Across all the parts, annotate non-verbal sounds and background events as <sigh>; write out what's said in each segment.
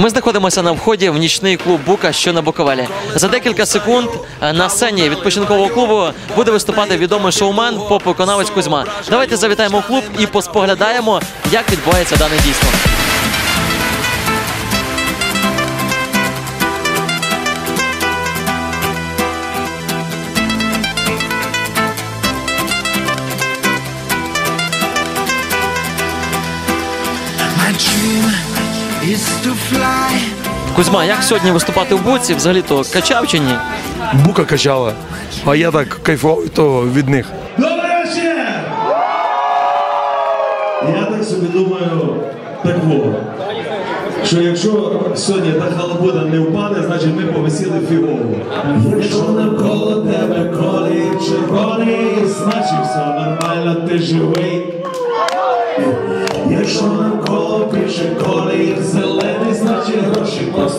Ми знаходимося на вході в нічний клуб Бука, що на Буковелі. За декілька секунд е, на сцені відпочинкового клубу буде виступати відомий шоумен, поп-виконавець Кузьма. Давайте завітаємо в клуб і поспоглядаємо, як відбувається дане дійство. Кузьма, як сьогодні виступати в буці? Взагалі то качав чи ні? Бука качала, а я так кайфував від того від них. Добрий вечір! Я так собі думаю, так во, що якщо сьогодні та халабуда не впаде, значить ми повисіли фігово. Якщо навколо тебе колір червоний, значить все нормально, ти живий.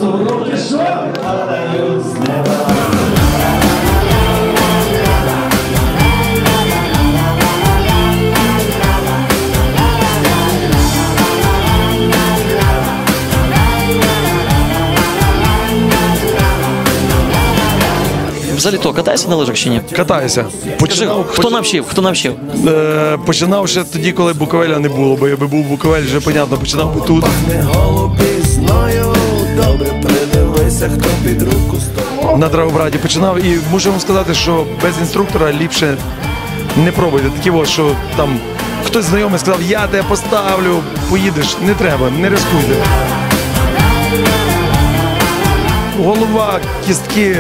Гроші Взагалі то катаєшся на лижах чи ні? Катаюся. Скажи, Починав, хто навчив? Хто навчив? е, починав ще тоді, коли Буковеля не було, бо якби був Буковель, вже понятно, починав би тут. Не голубі добре придивися, хто під руку стоїть. На Драгобраді починав і мушу вам сказати, що без інструктора ліпше не пробуйте. Такі от, що там хтось знайомий сказав, я тебе поставлю, поїдеш. Не треба, не рискуйте. Голова, кістки,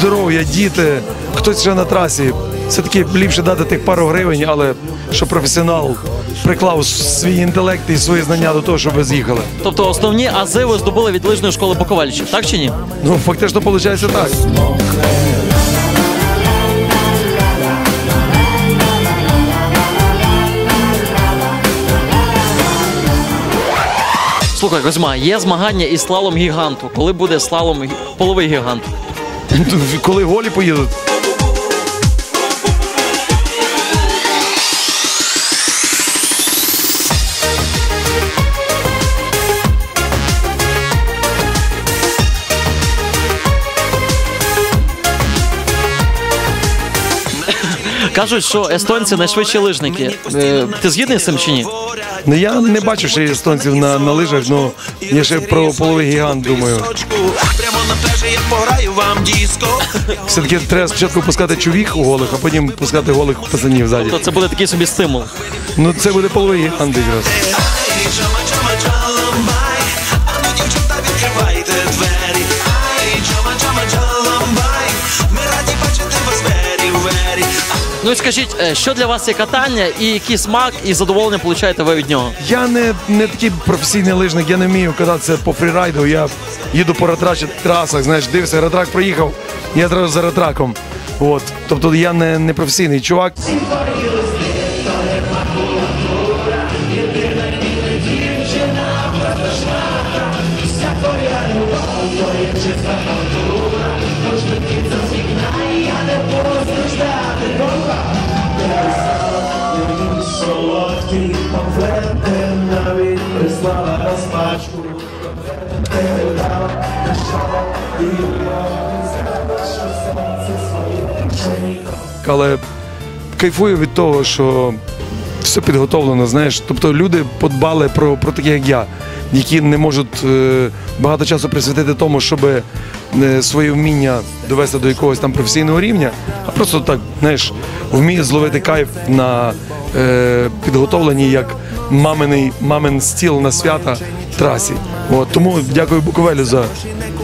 здоров'я, діти, хтось ще на трасі. Все-таки ліпше дати тих пару гривень, але щоб професіонал приклав свій інтелект і свої знання до того, щоб ви з'їхали. Тобто основні ази ви здобули від лижної школи Буковельщик, так чи ні? Ну, фактично, виходить так. Слухай, Кузьма, є змагання із слалом гіганту. Коли буде слалом половий гігант? <laughs> Коли голі поїдуть, Кажуть, що естонці найшвидші лижники. Е, ти згідний з цим чи ні? Ну я не бачу ще естонців на, на лижах, ну я ще про половий гігант думаю. На пляжі я пограю вам диско. Все-таки треба спочатку пускати чувіх у голих, а потім пускати голих пацанів ззаді. То це буде такий собі стимул. Ну це буде половий якраз. Ну і скажіть, е, що для вас є катання і який смак і задоволення получаєте ви від нього? Я не, не такий професійний лижник, я не вмію кататися по фрірайду. Я їду по ретрачі трасах, знаєш, дивишся, ретрак проїхав, я одразу за ретраком. От. Тобто я не, не професійний чувак. Але кайфую від того, що все підготовлено, знаєш. Тобто люди подбали про, про таких, як я, які не можуть е, багато часу присвятити тому, щоб е, своє вміння довести до якогось там професійного рівня, а просто так, знаєш, вміє зловити кайф на е, підготовленій як маминий, мамин стіл на свята трасі. От, тому дякую Буковелю за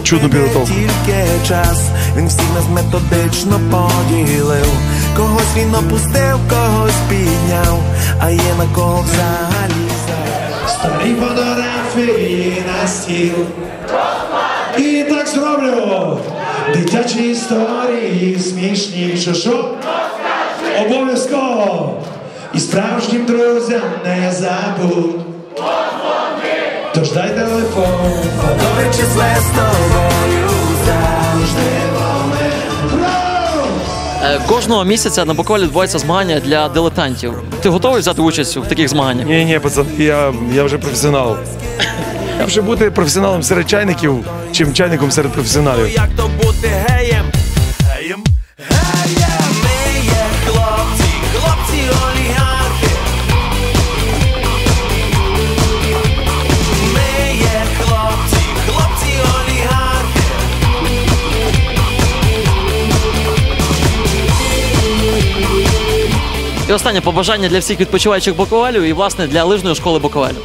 чудну підготовку. Тільки час, він всіх нас методично поділив. Когось він опустив, когось підняв, а є на кого взагалі. Старі фотографії на стіл. І так зроблю. Дитячі історії смішні, що що? Обов'язково. І справжнім друзям не забудь. Тож дай телефон. Добре чи зле з тобою завжди Е, Кожного місяця на Буковелі відбуваються змагання для дилетантів. Ти готовий взяти участь в таких змаганнях? Ні, ні, пацан, я, я вже професіонал. <laughs> Я вже бути професіоналом серед чайників, чим чайником серед професіоналів. Як то бути? Геєм? І останнє побажання для всіх відпочиваючих Буковелю і власне для лижної школи Буковелю.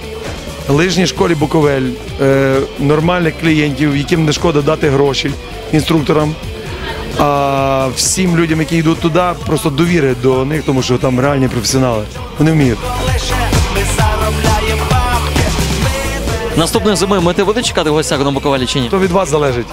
лижній школі Буковель, е, нормальних клієнтів, яким не шкода дати гроші інструкторам. А всім людям, які йдуть туди, просто довіри до них, тому що там реальні професіонали. Вони вміють. Наступної зими ми ти будете чекати в гостях на Буковелі чи ні? То від вас залежить.